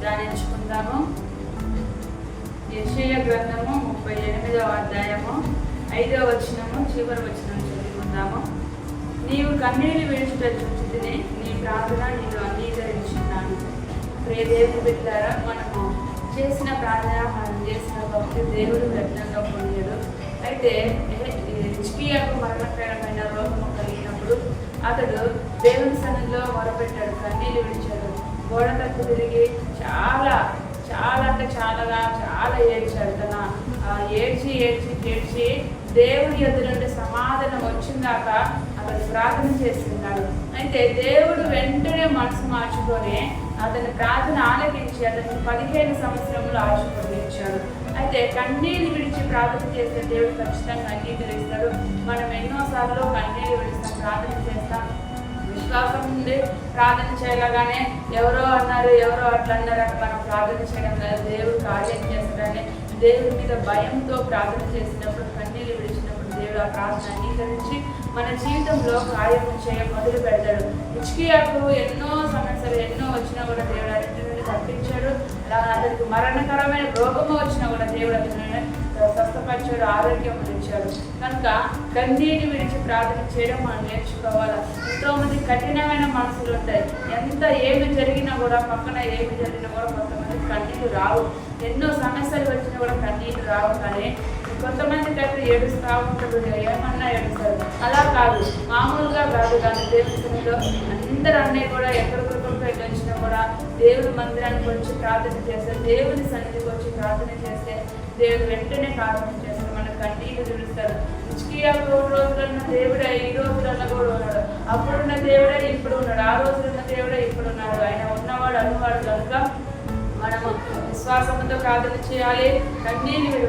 ధ్యానించుకుందాము యశయ గ్రంథము ముప్పై ఎనిమిదవ అధ్యాయము ఐదవ వచనము చివరి వచనం చదువుకుందాము. నీవు కన్నీరు విడిచిట చుట్టుతిని నీ ప్రార్థన నేను అంగీకరించున్నాను. ప్రేదేవి బిడ్డారా మనము చేసిన ప్రార్థన మనం చేసిన భక్తి దేవుడు వ్యర్థంగా పొందాడు. అయితే హెచ్పిఎఫ్ మరణకరమైన రోగము కలిగినప్పుడు అతడు దేవుని సన్నిధిలో మరో గోడ తప్పు తిరిగి చాలా చాలా అంటే చాలాగా చాలా ఏడ్చాడు తన ఆ, ఏడ్చి ఏడ్చి ఏడ్చి దేవుని ఎదురు నుండి సమాధానం వచ్చిందాక అతను ప్రార్థన చేస్తున్నాడు. అయితే దేవుడు వెంటనే మనసు మార్చుకొని అతని ప్రార్థన ఆలకించి అతనికి పదిహేను సంవత్సరంలో ఆశీర్వదించాడు అయితే కన్నీళ్ళు విడిచి ప్రార్థన చేస్తే దేవుడు ఖచ్చితంగా అంగీకరిస్తాడు. మనం ఎన్నోసార్లు కన్నీళ్ళు విడిస్తాం ప్రార్థన చేస్తాం. ఉండి ప్రార్థన చేయగానే ఎవరో అన్నారు ఎవరో అట్లా అన్నారు మనం ప్రార్థన చేయడం లేదు. దేవుడు కార్యం చేస్తాడని దేవుడి మీద భయంతో ప్రార్థన చేసినప్పుడు కన్నీళ్ళు విడిచినప్పుడు దేవుడు ఆ ప్రార్థన అంగీకరించి మన జీవితంలో కార్యం చేయ మొదలు పెడతాడు. ఇచ్కియాకు ఎన్నో సమస్యలు ఎన్నో వచ్చినా కూడా దేవుడు అన్నింటి నుండి తప్పించాడు. అలా అతనికి మరణకరమైన రోగము వచ్చినా కూడా దేవుడు అతను స్వస్థపరిచాడు. ఆరోగ్యం ఇచ్చాడు కనుక కన్నీటి విడిచి ప్రార్థన చేయడం మనం నేర్చుకోవాలి? ఎంతో మంది కఠినమైన మనసులు ఉంటాయి. ఎంత ఏమి జరిగినా కూడా పక్కన ఏమి జరిగినా కూడా కొంతమంది కన్నీళ్ళు రావు. ఎన్నో సమస్యలు వచ్చినా కూడా కన్నీళ్ళు రావు. కానీ కొంతమంది అయితే ఏడుస్తూ ఉంటారు. ఏమన్నా ఏడుస్తారు అలా కాదు. మామూలుగా కాదు. కానీ దేవుని సన్నిధిలో అన్నీ కూడా ఎక్కడికొక్కడిపై వచ్చినా కూడా దేవుని మందిరానికి వచ్చి ప్రార్థన చేస్తే దేవుని సన్నిధికి వచ్చి ప్రార్థన చేస్తే దేవుడు వెంటనే ప్రార్థన చేస్తారు కన్నీళ్ళు తుడుస్తారు. ఇచ్కియా మూడు ఉన్న దేవుడే ఈ రోజులన్న కూడా ఉన్నాడు అప్పుడున్న దేవుడే ఇప్పుడు ఉన్నాడు ఆ రోజులున్న దేవుడే ఇప్పుడు ఉన్నాడు ఆయన ఉన్నవాడు అన్నవాడు కనుక మనము విశ్వాసంతో ప్రార్థన చేయాలి. కన్నీళ్ళు విడవాలి